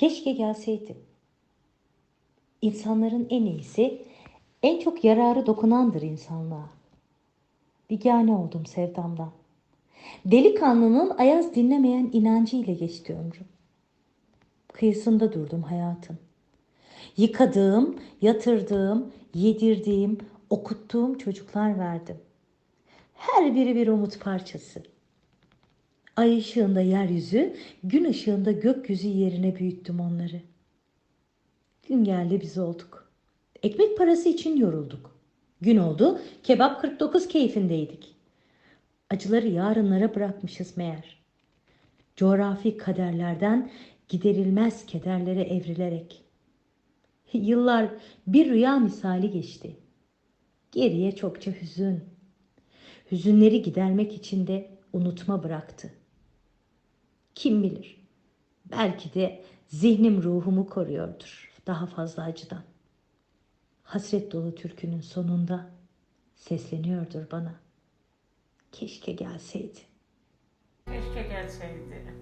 Keşke gelseydi. İnsanların en iyisi, en çok yararı dokunandır insanlığa. Bigane oldum sevdamdan. Delikanlının ayaz dinlemeyen inancı ile geçti ömrüm. Kıyısında durdum hayatın. Yıkadığım, yatırdığım, yedirdiğim, okuttuğum çocuklar verdim. Her biri bir umut parçası. Ay ışığında yeryüzü, gün ışığında gökyüzü yerine büyüttüm onları. Gün geldi biz olduk. Ekmek parası için yorulduk. Gün oldu, kebap 49 keyfindeydik. Acıları yarınlara bırakmışız meğer. Coğrafi kaderlerden giderilmez kederlere evrilerek. Yıllar bir rüya misali geçti. Geriye çokça hüzün. Hüzünleri gidermek için de unutma bıraktı. Kim bilir? Belki de zihnim ruhumu koruyordur daha fazla acıdan. Hasret dolu türkünün sonunda sesleniyordur bana. Keşke gelseydi. Keşke gelseydi.